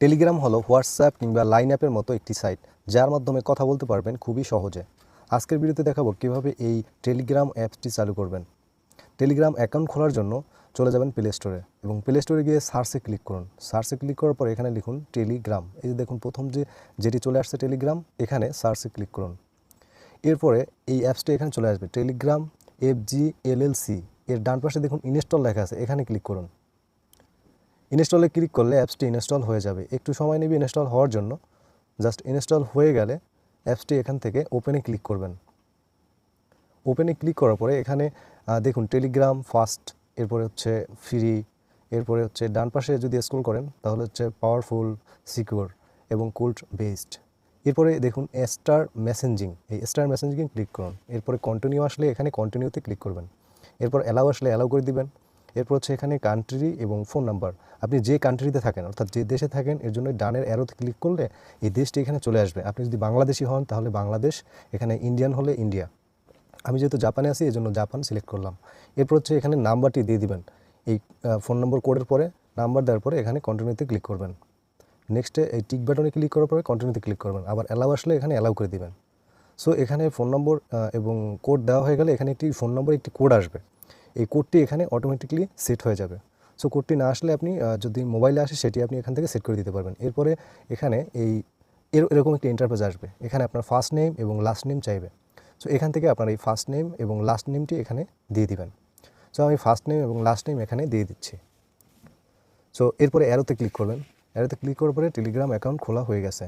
Telegram হলো WhatsApp কিংবা line অ্যাপের মতো একটি সাইট, যার মাধ্যমে কথা বলতে পারবেন খুবই সহজে। আজকের ভিডিওতে দেখাবো কীভাবে এই টেলিগ্রাম অ্যাপসটি চালু করবেন। টেলিগ্রাম অ্যাকাউন্ট খোলার জন্য চলে যাবেন প্লে স্টোরে এবং প্লে স্টোরে গিয়ে সার্চে ক্লিক করুন। সার্চে ক্লিক করার পর এখানে লিখুন টেলিগ্রাম। এই যে দেখুন, প্রথম যে যেটি চলে আসছে টেলিগ্রাম, এখানে সার্চে ক্লিক করুন। এরপরে এই অ্যাপসটি এখানে চলে আসবে, Telegram F G L L C. এর ডান পাশে দেখুন ইনস্টল লেখা আছে, এখানে ক্লিক করুন। ইনস্টলে ক্লিক করলে অ্যাপসটি ইনস্টল হয়ে যাবে। একটু সময় নেবে ইনস্টল হওয়ার জন্য। জাস্ট ইনস্টল হয়ে গেলে অ্যাপসটি এখান থেকে ওপেনে ক্লিক করবেন। ওপেনে ক্লিক করার পরে এখানে দেখুন টেলিগ্রাম ফাস্ট এরপরে হচ্ছে ফ্রি, এরপরে হচ্ছে ডান পাশে যদি স্ক্রল করেন তাহলে হচ্ছে পাওয়ারফুল, সিকিউর এবং কোল্ড বেসড। এরপরে দেখুন স্টার মেসেঞ্জিং। এই স্টার মেসেঞ্জিং ক্লিক করুন। এরপরে কন্টিনিউ আসলে এখানে কন্টিনিউতে ক্লিক করবেন। এরপর অ্যালাউ আসলে অ্যালাউ করে দিবেন। এরপর হচ্ছে এখানে কান্ট্রি এবং ফোন নাম্বার আপনি যে কান্ট্রিতে থাকেন, অর্থাৎ যে দেশে থাকেন, এর জন্য ডানের অ্যারোতে ক্লিক করলে এই দেশটি এখানে চলে আসবে। আপনি যদি বাংলাদেশি হন, তাহলে বাংলাদেশ, এখানে ইন্ডিয়ান হলে ইন্ডিয়া আমি যেহেতু জাপানে আছি এই জন্য জাপান সিলেক্ট করলাম। এরপর হচ্ছে এখানে নাম্বারটি দিয়ে দিবেন। এই ফোন নম্বর কোডের পরে নাম্বার দেওয়ার পরে এখানে কন্টিনিউতে ক্লিক করবেন। নেক্সটে এই টিক বাটনে ক্লিক করার পরে কন্টিনিউতে ক্লিক করবেন। আবার অ্যালাউ আসলে এখানে অ্যালাউ করে দিবেন। সো এখানে ফোন নম্বর এবং কোড দেওয়া হয়ে গেলে এখানে একটি ফোন নম্বর একটি কোড আসবে। এই কোডটি এখানে অটোমেটিকলি সেট হয়ে যাবে। সো কোডটি না আসলে আপনি যদি মোবাইলে আসে, সেটি আপনি এখান থেকে সেট করে দিতে পারবেন। এরপরে এখানে এই এর, এরকম একটি ইন্টারফেস আসবে। এখানে আপনার ফার্স্ট নেম এবং লাস্ট নেম চাইবে। সো এখান থেকে আপনার এই ফার্স্ট নেম এবং লাস্ট নেমটি এখানে দিয়ে দিবেন। সো আমি ফার্স্ট নেম এবং লাস্ট নেম এখানে দিয়ে দিচ্ছি। সো এরপরে অ্যারোতে ক্লিক করবেন। অ্যারোতে ক্লিক করার পরে টেলিগ্রাম অ্যাকাউন্ট খোলা হয়ে গেছে।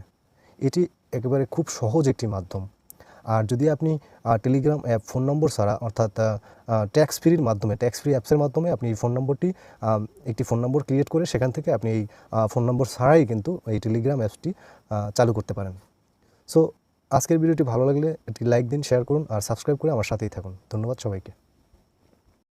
এটি একেবারে খুব সহজ একটি মাধ্যম। আর যদি আপনি টেলিগ্রাম অ্যাপ ফোন নম্বর ছাড়া, অর্থাৎ ট্যাক্স ফ্রির মাধ্যমে ট্যাক্স ফ্রি অ্যাপসের মাধ্যমে আপনি এই ফোন নম্বরটি একটি ফোন নম্বর ক্রিয়েট করে সেখান থেকে আপনি এই ফোন নম্বর ছাড়াই কিন্তু এই টেলিগ্রাম অ্যাপসটি চালু করতে পারেন। সো আজকের ভিডিওটি ভালো লাগলে একটি লাইক দিন শেয়ার করুন আর সাবস্ক্রাইব করে আমার সাথেই থাকুন। ধন্যবাদ সবাইকে।